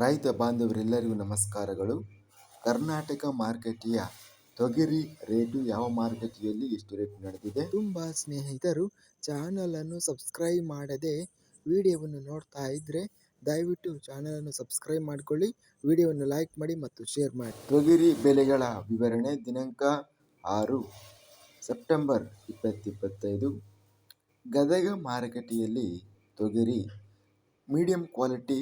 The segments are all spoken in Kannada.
ರೈತ ಬಾಂಧವರೆಲ್ಲರಿಗೂ ನಮಸ್ಕಾರಗಳು. ಕರ್ನಾಟಕ ಮಾರುಕಟ್ಟೆಯ ತೊಗರಿ ರೇಟು ಯಾವ ಮಾರುಕಟ್ಟೆಯಲ್ಲಿ ಎಷ್ಟು ರೇಟ್ ನಡೆದಿದೆ? ತುಂಬ ಸ್ನೇಹಿತರು ಚಾನಲನ್ನು ಸಬ್ಸ್ಕ್ರೈಬ್ ಮಾಡದೆ ವಿಡಿಯೋವನ್ನು ನೋಡ್ತಾ ಇದ್ದರೆ ದಯವಿಟ್ಟು ಚಾನಲನ್ನು ಸಬ್ಸ್ಕ್ರೈಬ್ ಮಾಡಿಕೊಳ್ಳಿ, ವಿಡಿಯೋವನ್ನು ಲೈಕ್ ಮಾಡಿ ಮತ್ತು ಶೇರ್ ಮಾಡಿ. ತೊಗರಿ ಬೆಲೆಗಳ ವಿವರಣೆ, ದಿನಾಂಕ ಆರು ಸೆಪ್ಟೆಂಬರ್ ಇಪ್ಪತ್ತಿಪ್ಪತ್ತೈದು. ಗದಗ ಮಾರುಕಟ್ಟೆಯಲ್ಲಿ ತೊಗರಿ ಮೀಡಿಯಂ ಕ್ವಾಲಿಟಿ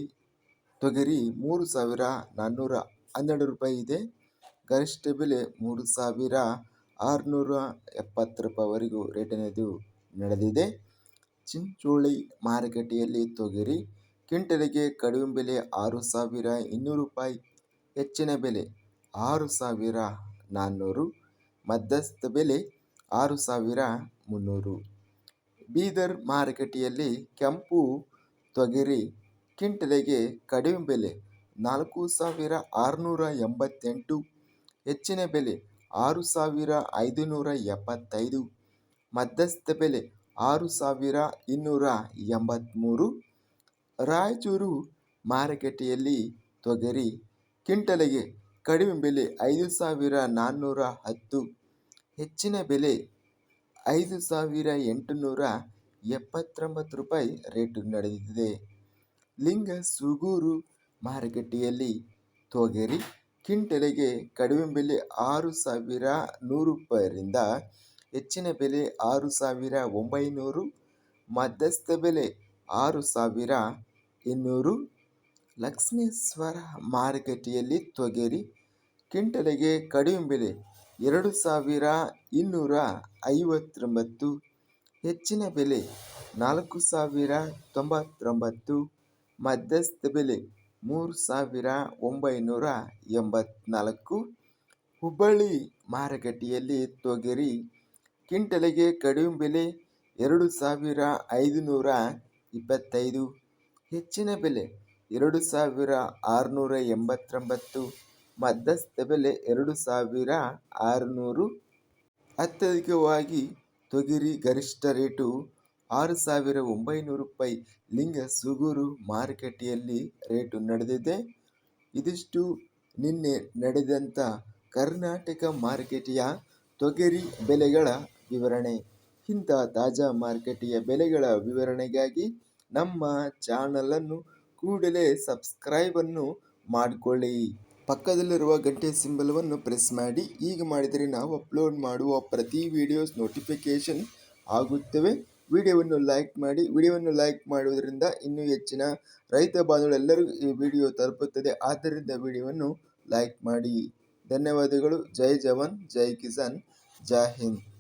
ತೊಗರಿ ಮೂರು ಸಾವಿರ ನಾನ್ನೂರ ಹನ್ನೆರಡು ರೂಪಾಯಿ ಇದೆ. ಗರಿಷ್ಠ ಬೆಲೆ ಮೂರು ಸಾವಿರ ಆರುನೂರ ಎಪ್ಪತ್ತು ರೂಪಾಯಿವರೆಗೂ ರೇಟಿನದು ನಡೆದಿದೆ. ಚಿಂಚೋಳಿ ಮಾರುಕಟ್ಟೆಯಲ್ಲಿ ತೊಗರಿ ಕ್ವಿಂಟಲಿಗೆ ಕಡಿಮೆ ಬೆಲೆ ಆರು ಸಾವಿರ ಇನ್ನೂರು ರೂಪಾಯಿ, ಹೆಚ್ಚಿನ ಬೆಲೆ ಆರು ಸಾವಿರ ನಾನ್ನೂರು, ಮಧ್ಯಸ್ಥ ಬೆಲೆ ಆರು ಸಾವಿರ ಮುನ್ನೂರು. ಬೀದರ್ ಮಾರುಕಟ್ಟೆಯಲ್ಲಿ ಕೆಂಪು ತೊಗರಿ ಕ್ವಿಂಟಲಿಗೆ ಕಡಿಮೆ ಬೆಲೆ ನಾಲ್ಕು ಸಾವಿರ ಆರುನೂರ ಎಂಬತ್ತೆಂಟು, ಹೆಚ್ಚಿನ ಬೆಲೆ ಆರು ಸಾವಿರ ಐದುನೂರ ಎಪ್ಪತ್ತೈದು, ಮಧ್ಯಸ್ಥ ಬೆಲೆ ಆರು ಸಾವಿರ ಇನ್ನೂರ ಎಂಬತ್ತ್ಮೂರು ರಾಯಚೂರು ಮಾರುಕಟ್ಟೆಯಲ್ಲಿ ತೊಗರಿ ಕ್ವಿಂಟಲಿಗೆ ಕಡಿಮೆ ಬೆಲೆ ಐದು ಸಾವಿರ ನಾನ್ನೂರ ಹತ್ತು, ಹೆಚ್ಚಿನ ಬೆಲೆ ಐದು ಸಾವಿರ ಎಂಟುನೂರ ಎಪ್ಪತ್ತೊಂಬತ್ತು ರೂಪಾಯಿ ರೇಟು ನಡೆದಿದೆ. ಲಿಂಗಸೂಗೂರು ಮಾರುಕಟ್ಟೆಯಲ್ಲಿ ತೊಗರಿ ಕ್ವಿಂಟಲಿಗೆ ಕಡಿಮೆ ಬೆಲೆ ಆರು ಸಾವಿರ ನೂರು ರೂಪಾಯಿಯಿಂದ ಹೆಚ್ಚಿನ ಬೆಲೆ ಆರು ಸಾವಿರ ಒಂಬೈನೂರು, ಮಧ್ಯಸ್ಥ ಬೆಲೆ ಆರು ಸಾವಿರ ಇನ್ನೂರು. ಲಕ್ಷ್ಮೇಶ್ವರ ಮಾರುಕಟ್ಟೆಯಲ್ಲಿ ತೊಗರಿ ಕ್ವಿಂಟಲಿಗೆ ಕಡಿಮೆ ಬೆಲೆ ಎರಡು ಸಾವಿರ ಇನ್ನೂರ ಐವತ್ತೊಂಬತ್ತು, ಹೆಚ್ಚಿನ ಬೆಲೆ ನಾಲ್ಕು ಸಾವಿರ ತೊಂಬತ್ತೊಂಬತ್ತು. ಮಧ್ಯಸ್ಥ ಬೆಲೆ ಮೂರು ಸಾವಿರ ಒಂಬೈನೂರ ಎಂಬತ್ನಾಲ್ಕು. ಹುಬ್ಬಳ್ಳಿ ಮಾರುಕಟ್ಟೆಯಲ್ಲಿ ತೊಗರಿ ಕ್ವಿಂಟಲಿಗೆ ಕಡಿಮೆ ಬೆಲೆ ಎರಡು ಸಾವಿರ ಐದುನೂರ ಇಪ್ಪತ್ತೈದು. ಹೆಚ್ಚಿನ ಬೆಲೆ ಎರಡು ಸಾವಿರ ಆರುನೂರ ಎಂಬತ್ತೊಂಬತ್ತು. ಮಧ್ಯಸ್ಥ ಬೆಲೆ ಎರಡು ಸಾವಿರ ಆರುನೂರು. ಅತ್ಯಧಿಕವಾಗಿ ತೊಗರಿ ಗರಿಷ್ಠ ರೇಟು ಆರು ಸಾವಿರ ಒಂಬೈನೂರು ರೂಪಾಯಿ ಲಿಂಗ ಸುಗೂರು ಮಾರುಕಟ್ಟೆಯಲ್ಲಿ ರೇಟು ನಡೆದಿದೆ. ಇದಿಷ್ಟು ನಿನ್ನೆ ನಡೆದಂಥ ಕರ್ನಾಟಕ ಮಾರುಕಟ್ಟೆಯ ತೊಗರಿ ಬೆಲೆಗಳ ವಿವರಣೆ. ಇಂಥ ತಾಜಾ ಮಾರುಕಟ್ಟೆಯ ಬೆಲೆಗಳ ವಿವರಣೆಗಾಗಿ ನಮ್ಮ ಚಾನಲನ್ನು ಕೂಡಲೇ ಸಬ್ಸ್ಕ್ರೈಬನ್ನು ಮಾಡಿಕೊಳ್ಳಿ. ಪಕ್ಕದಲ್ಲಿರುವ ಗಂಟೆ ಸಿಂಬಲವನ್ನು ಪ್ರೆಸ್ ಮಾಡಿ. ಈಗ ಮಾಡಿದರೆ ನಾವು ಅಪ್ಲೋಡ್ ಮಾಡುವ ಪ್ರತಿ ವಿಡಿಯೋಸ್ ನೋಟಿಫಿಕೇಷನ್ ಆಗುತ್ತವೆ. ವಿಡಿಯೋವನ್ನು ಲೈಕ್ ಮಾಡಿ, ವಿಡಿಯೋವನ್ನು ಲೈಕ್ ಮಾಡುವುದರಿಂದ ಇನ್ನೂ ಹೆಚ್ಚಿನ ರೈತ ಬಾಂಧವರೆಲ್ಲರಿಗೂ ಈ ವಿಡಿಯೋ ತಲುಪುತ್ತದೆ. ಆದ್ದರಿಂದ ವಿಡಿಯೋವನ್ನು ಲೈಕ್ ಮಾಡಿ. ಧನ್ಯವಾದಗಳು. ಜೈ ಜವಾನ್, ಜೈ ಕಿಸಾನ್, ಜೈ ಹಿಂದ್.